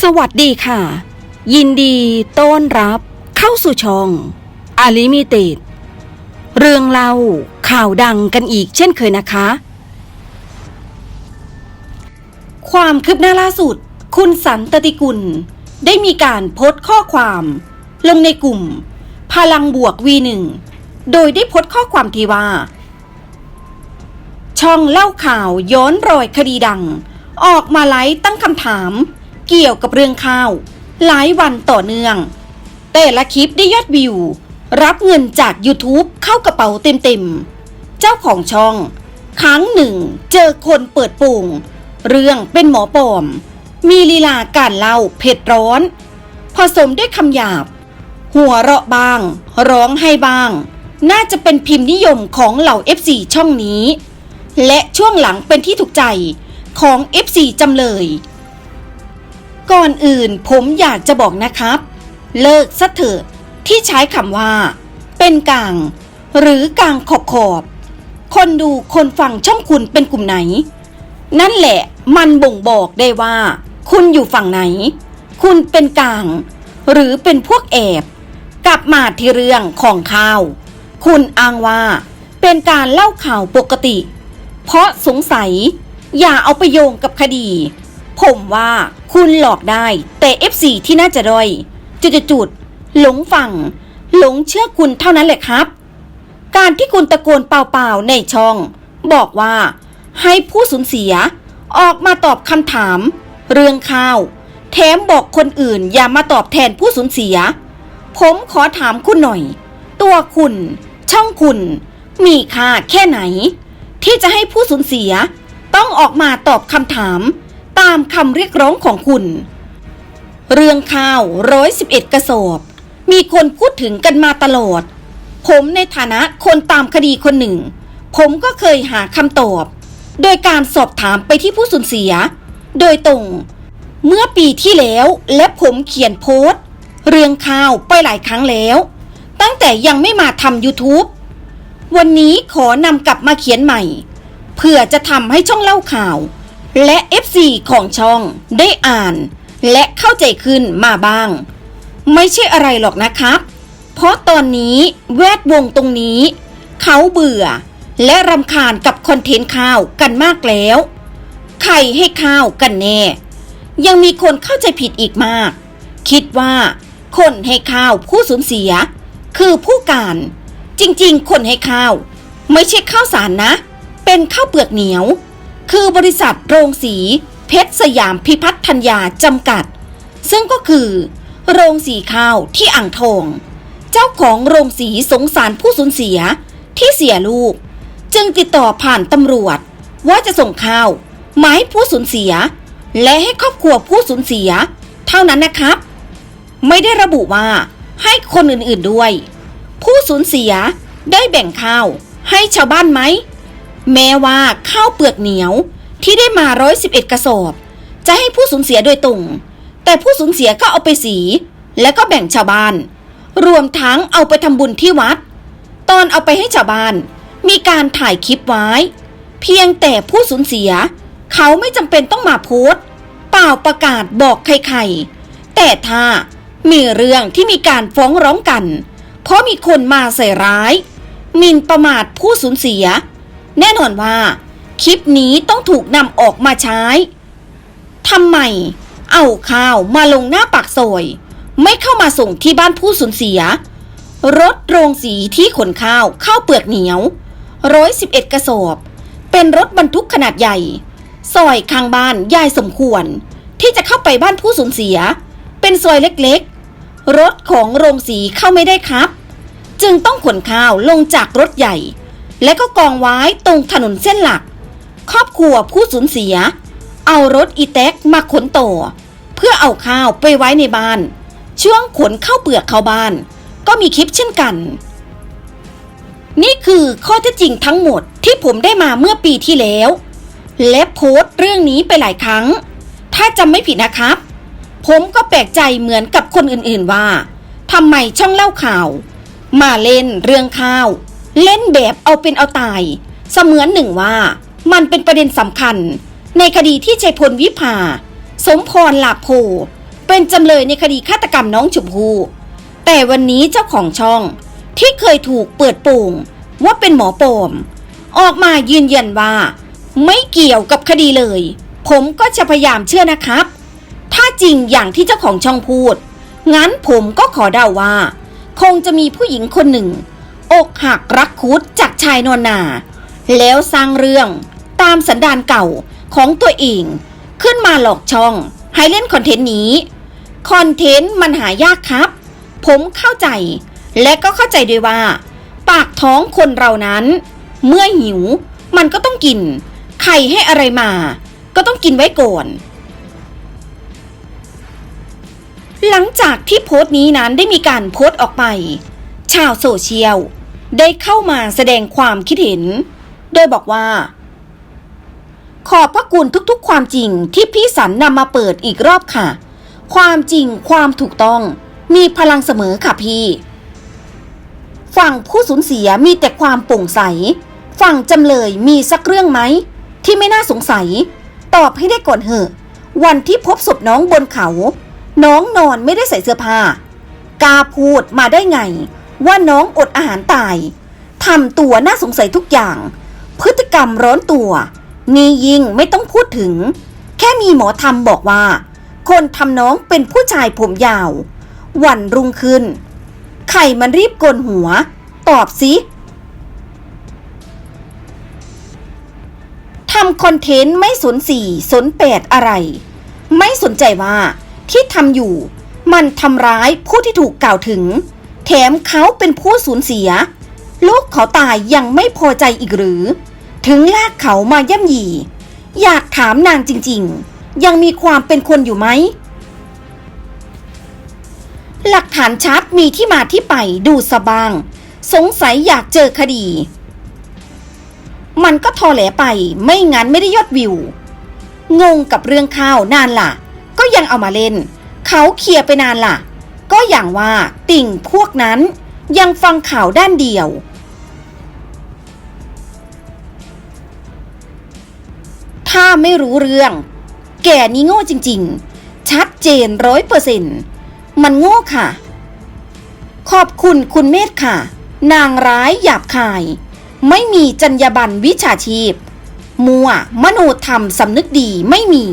สวัสดีค่ะ ยินดีต้อนรับเข้าสู่ช่องอาลิมิเต็ดเรื่องเล่าข่าวดังกันอีกเช่นเคยนะคะ ความคืบหน้าล่าสุด คุณสันตติกุล ได้มีการโพสต์ข้อความ ลงในกลุ่ม พลังบวก V1 โดยได้โพสต์ข้อความที่ว่า ช่องเล่าข่าวย้อนรอยคดีดัง ออกมาไลฟ์ตั้งคำถาม เกี่ยวกับเรื่องข้าว หลายวันต่อเนื่อง แต่ละคลิปได้ยอดวิว รับเงินจาก YouTube เข้ากระเป๋าเต็มๆ เจ้าของช่อง ครั้งหนึ่งเจอคนเปิดโป่ง เรื่องเป็นหมอปอม มีลีลาการเล่าเผ็ดร้อน ผสมด้วยคำหยาบ หัวเราะบ้าง ร้องไห้บ้าง น่าจะเป็นพิมพ์นิยมของเหล่า FC ช่องนี้ และช่วงหลังเป็นที่ถูกใจของ FC จำเลย ก่อนอื่นผมอยากจะบอกนะครับ เลิกซะเถอะที่ใช้คำว่า เป็นกลาง หรือกลางขอบขอบ คนดูคนฟังช่องคุณเป็นกลุ่มไหน นั่นแหละมันบ่งบอกได้ว่า คุณอยู่ฝั่งไหน คุณเป็นกลาง หรือเป็นพวกแอบ กลับมาที่เรื่องของข้าว คุณอ้างว่า เป็นการเล่าข่าวปกติ เพราะสงสัย อย่าเอาไปโยงกับคดี ผมว่าคุณหลอกได้ แต่ F4 ที่น่าจะด้อยจุดๆๆหลงฟัง หลงเชื่อคุณเท่านั้นแหละครับ การที่คุณตะโกนเปล่าๆในช่อง บอกว่า ให้ผู้สูญเสีย ออกมาตอบคำถาม เรื่องข้าว แถมบอกคนอื่นอย่ามาตอบแทนผู้สูญเสีย ผมขอถามคุณหน่อย ตัวคุณ ช่องคุณ มีค่าแค่ไหน ที่จะให้ผู้สูญเสีย ต้องออกมาตอบคำถาม ตามคำเรียกร้องของคุณ เรื่องข้าวร้อยสิบเอ็ดกระสอบ มีคนพูดถึงกันมาตลอด ผมในฐานะคนตามคดีคนหนึ่ง ผมก็เคยหาคำตอบ โดยการสอบถามไปที่ผู้สูญเสีย โดยตรง เมื่อปีที่แล้วและผมเขียนโพสต์ เรื่องข้าวไปหลายครั้งแล้ว ตั้งแต่ยังไม่มาทำ YouTube วันนี้ขอนำกลับมาเขียนใหม่ เพื่อจะทำให้ช่องเล่าข่าว และ FC ของช่องได้อ่าน และเข้าใจขึ้นมาบ้าง ไม่ใช่อะไรหรอกนะครับ เพราะตอนนี้แวดวงตรงนี้ เขาเบื่อ และรำคาญกับคอนเทนต์ข่าวกันมากแล้ว ใครให้ข้าวกันแน่ ยังมีคนเข้าใจผิดอีกมาก คิดว่า คนให้ข้าวผู้สูญเสีย คือผู้การ จริงๆ คนให้ข้าว ไม่ใช่ข้าวสารนะ เป็นข้าวเปลือกเหนียว คือบริษัทโรงสี เพชรสยามพิพัฒน์ธัญญาจำกัด ซึ่งก็คือ โรงสีข้าวที่อ่างทอง เจ้าของโรงสีสงสารผู้สูญเสียที่เสียลูก จึงติดต่อผ่านตำรวจ ว่าจะส่งข้าวมาให้ผู้สูญเสีย และให้ครอบครัวผู้สูญเสีย เท่านั้นนะครับ ไม่ได้ระบุว่าให้คนอื่นๆด้วย ผู้สูญเสียได้แบ่งข้าวให้ชาวบ้านไหม แม้ว่าข้าวเปลือกเหนียวที่ได้มาร้อยสิบเอ็ดกระสอบ จะให้ผู้สูญเสียโดยตรง แต่ผู้สูญเสียก็เอาไปสี แล้วก็แบ่งชาวบ้าน รวมทั้งเอาไปทำบุญที่วัด ตอนเอาไปให้ชาวบ้าน มีการถ่ายคลิปไว้ เพียงแต่ผู้สูญเสีย เขาไม่จำเป็นต้องมาโพสต์เปล่าประกาศบอกใครๆ แต่ถ้ามีเรื่องที่มีการฟ้องร้องกัน เพราะมีคนมาใส่ร้ายหมิ่นประมาทผู้สูญเสีย แน่นอนว่า คลิปนี้ต้องถูกนำออกมาใช้ทำไม เอาข้าวมาลงหน้าปากซอย ไม่เข้ามาส่งที่บ้านผู้สูญเสีย รถโรงสีที่ขนข้าวข้าวเปลือกเหนียวร้อยสิบเอ็ดกระสอบ เป็นรถบรรทุกขนาดใหญ่ ซอยข้างบ้านยายสมควร ที่จะเข้าไปบ้านผู้สูญเสีย เป็นซอยเล็กๆ รถของโรงสีเข้าไม่ได้ครับ จึงต้องขนข้าวลงจากรถใหญ่ และก็กองไว้ตรงถนนเส้นหลัก ครอบครัวผู้สูญเสีย เอารถอีแท็กมาขนต่อ เพื่อเอาข้าวไปไว้ในบ้าน ช่วงขนเข้าเปลือกเข้าบ้าน ก็มีคลิปเช่นกัน นี่คือข้อเท็จจริงทั้งหมดที่ผมได้มาเมื่อปีที่แล้ว และโพสต์เรื่องนี้ไปหลายครั้ง ถ้าจำไม่ผิดนะครับ ผมก็แปลกใจเหมือนกับคนอื่นๆว่าทำไมช่องเล่าข่าว มาเล่นเรื่องข้าว เล่นแบบเอาเป็นเอาตาย เสมือนหนึ่งว่ามันเป็นประเด็นสำคัญ ในคดีที่ชัยพลวิภา สมพรหลาโพ เป็นจำเลยในคดีฆาตกรรมน้องชมพู่แต่วันนี้เจ้าของช่องที่เคยถูกเปิดโปงว่าเป็นหมอปลอมออกมายืนยันว่า ไม่เกี่ยวกับคดีเลย ผมก็จะพยายามเชื่อนะครับ ถ้าจริงอย่างที่เจ้าของช่องพูด งั้นผมก็ขอเดาว่า คงจะมีผู้หญิงคนหนึ่ง อกหักรักคุดจากชายนอนนา แล้วสร้างเรื่องตามสันดานเก่าของตัวเอง ขึ้นมาหลอกช่องให้เล่นคอนเทนต์นี้ คอนเทนต์มันหายากครับ ผมเข้าใจ และก็เข้าใจด้วยว่า ปากท้องคนเรานั้น เมื่อหิว มันก็ต้องกิน ใครให้อะไรมา ก็ต้องกินไว้ก่อนหลังจากที่โพสต์นี้นั้นได้มีการโพสต์ออกไป ชาวโซเชียล ได้เข้ามาแสดงความคิดเห็น โดยบอกว่า ขอบพระคุณทุกๆ ความจริงที่พี่สันนำมาเปิดอีกรอบค่ะ ความจริงความถูกต้อง มีพลังเสมอค่ะพี่ ฝั่งผู้สูญเสียมีแต่ความโปร่งใส ฝั่งจำเลยมีสักเรื่องไหม ที่ไม่น่าสงสัย ตอบให้ได้ก่อนเหอะ วันที่พบศพน้องบนเขา น้องนอนไม่ได้ใส่เสื้อผ้ากล้าพูดมาได้ไง ว่าน้องอดอาหารตายทำตัวน่าสงสัยทุกอย่าง พฤติกรรมร้อนตัว นี่ยิ่งไม่ต้องพูดถึง แค่มีหมอธรรมบอกว่า คนทำน้องเป็นผู้ชายผมยาว วันรุ่งขึ้น ไข่มันรีบโกนหัว ตอบสิทำคอนเทนต์ไม่สนสี่สนแปดอะไร ไม่สนใจว่าที่ทำอยู่ มันทำร้ายผู้ที่ถูกกล่าวถึง แถมเขาเป็นผู้สูญเสีย ลูกเขาตายยังไม่พอใจอีกหรือ ถึงลากเขามาย่ำหยีอยากถามนางจริง ๆ ยังมีความเป็นคนอยู่ไหม หลักฐานชัดมีที่มาที่ไปดูสบาง สงสัยอยากเจอคดี มันก็ทอแหลไปไม่งั้นไม่ได้ยอดวิว งงกับเรื่องข้าวนานล่ะ ก็ยังเอามาเล่น เขาเคลียร์ไปนานล่ะ ก็อย่างว่าติ่งพวกนั้นยังฟังข่าวด้านเดียว ถ้าไม่รู้เรื่อง แกนี่โง่จริง ๆ ชัดเจนร้อยเปอร์เซ็นต์มันโง่ค่ะ ขอบคุณคุณเมธค่ะ นางร้ายหยาบคาย ไม่มีจรรยาบรรณวิชาชีพ มัวมโนธรรมสำนึกดีไม่มี